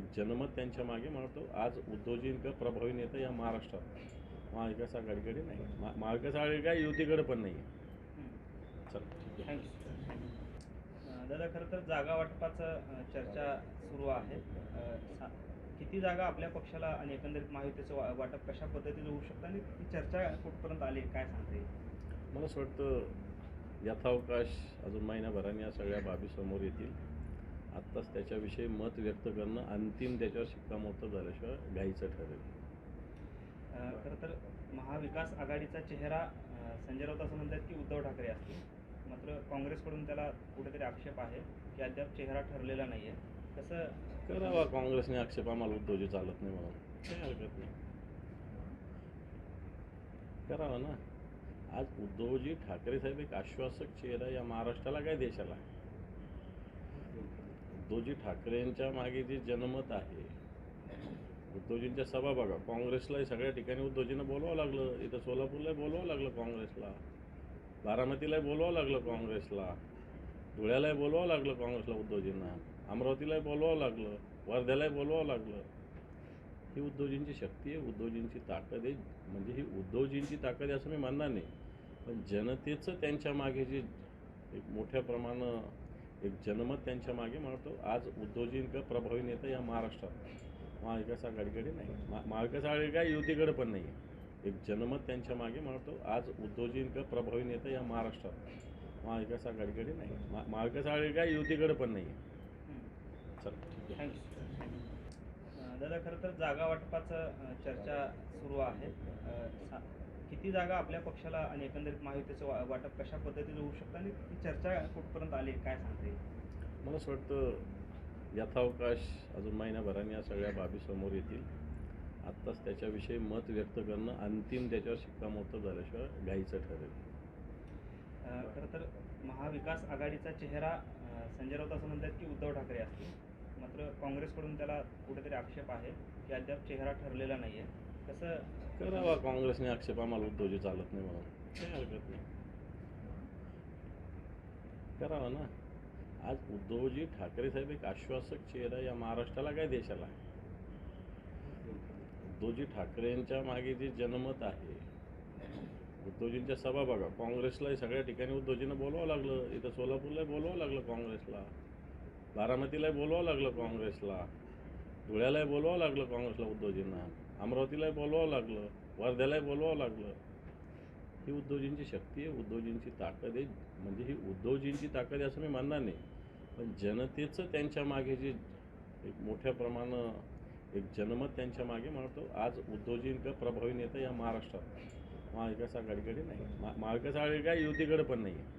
एक जनमत त्यांच्या मागे म्हणतो आज उद्योजक प्रभावी नेता या महाराष्ट्रात. महाविकास आघाडीकडे नाही. महा- महाविकास आघाडी काय? युतीकडे पण नाही चल दादा खरं तर जागा वाटपाचं चर्चा सुरू आहे. किती जागा आपल्या पक्षाला आणि एकंदरीत महायुतीचं वा- वाटप कशा पद्धतीने होऊ शकतं आणि ती चर्चा कुठपर्यंत आली काय सांगता येईल? मला असं वाटतं यथावकाश अजून महिन्याभराने या सगळ्या बाबी समोर येतील. आत्ताच त्याच्याविषयी मत व्यक्त करणं अंतिम त्याच्यावर शिक्कामोर्तब झाल्याशिवाय घाईचं ठरेल. खरं तर महाविकास आघाडीचा चेहरा संजय राऊत असं म्हणतात की उद्धव ठाकरे असतील. मात्र काँग्रेसकडून त्याला कुठेतरी आक्षेप आहे की अद्याप चेहरा ठरलेला नाही आहे कसं करावा काँग्रेसने आक्षेप आम्हाला उद्धवजी चालत नाही म्हणून. काही हरकत नाही. करावा ना. आज उद्धवजी ठाकरे साहेब एक आश्वासक चेहरा या महाराष्ट्राला काय देशाला? उद्धवजी ठाकरेंच्या मागे जे जनमत आहे उद्धवजींच्या सभा बघा काँग्रेसलाही सगळ्या ठिकाणी उद्धवजींना बोलवावं लागलं. इथं सोलापूरलाही बोलवावं लागलं काँग्रेसला. बारामतीलाही बोलवावं लागलं काँग्रेसला. धुळ्यालाही बोलवावं लागलं काँग्रेसला उद्धवजींना. अमरावतीलाही बोलवावं लागलं. वर्ध्यालाही बोलवावं लागलं. ही उद्धवजींची शक्ती आहे उद्धवजींची ताकद आहे. म्हणजे ही उद्धवजींची ताकद आहे असं मी म्हणणार नाही. पण जनतेचं त्यांच्या मागे जे एक मोठ्या प्रमाणात एक जनमत त्यांच्या मागे म्हणतो आज उद्धवजींका प्रभावी नेता या महाराष्ट्रात. महाविकास आघाडीकडे नाही. महाविकास आघाडी काय? युतीकडे पण नाही एक जनमत त्यांच्या मागे म्हणतो आज उद्धवजींका प्रभावी नेता या महाराष्ट्रात. महाविकास आघाडीकडे नाही. महाविकास आघाडी काय? युतीकडे पण नाही चल आहे. दादा खरं तर जागा वाटपाचं चर्चा सुरू आहे. किती जागा आपल्या पक्षाला आणि एकंदरीत महायुतीचं वा- वाटप कशा पद्धतीने होऊ शकतं आणि ती चर्चा कुठपर्यंत आली काय सांगता येईल? मला असं वाटतं यथावकाश अजून महिन्याभराने या सगळ्या बाबी समोर येतील. आत्ताच त्याच्याविषयी मत व्यक्त करणं अंतिम त्याच्यावर शिक्कामोर्तब झाल्याशिवाय घाईचं ठरेल. खरं तर महाविकास आघाडीचा चेहरा संजय राऊत असं म्हणतात की उद्धव ठाकरे असतील. मात्र काँग्रेसकडून त्याला कुठेतरी आक्षेप आहे की अद्याप चेहरा ठरलेला नाही आहे कसं? करावा काँग्रेसने आक्षेप आम्हाला उद्धवजी चालत नाही म्हणून. काही हरकत नाही. करावा ना. आज उद्धवजी ठाकरे साहेब एक आश्वासक चेहरा या महाराष्ट्राला काय देशाला? उद्धवजी ठाकरेंच्या मागे जे जनमत आहे उद्धवजींच्या सभा बघा काँग्रेसलाही सगळ्या ठिकाणी उद्धवजींना बोलवावं लागलं. इथं सोलापूरलाही बोलवावं लागलं काँग्रेसला. बारामतीलाही बोलवावं लागलं काँग्रेसला. धुळ्यालाही बोलवावं लागलं काँग्रेसला उद्धवजींना. अमरावतीलाही बोलवावं लागलं वर्ध्यालाही बोलवावं लागलं. ही उद्धवजींची शक्ती आहे उद्धवजींची ताकद आहे. म्हणजे ही उद्धवजींची ताकद आहे असं मी म्हणणार नाही. पण जनतेचं त्यांच्या मागे जे एक मोठ्या प्रमाणात एक जनमत त्यांच्या मागे म्हणतो आज उद्धवजींका प्रभावी नेता या महाराष्ट्रात. महाविकास आघाडीकडे नाही. महाविकास आघाडी काय युतीकडे पण नाही आहे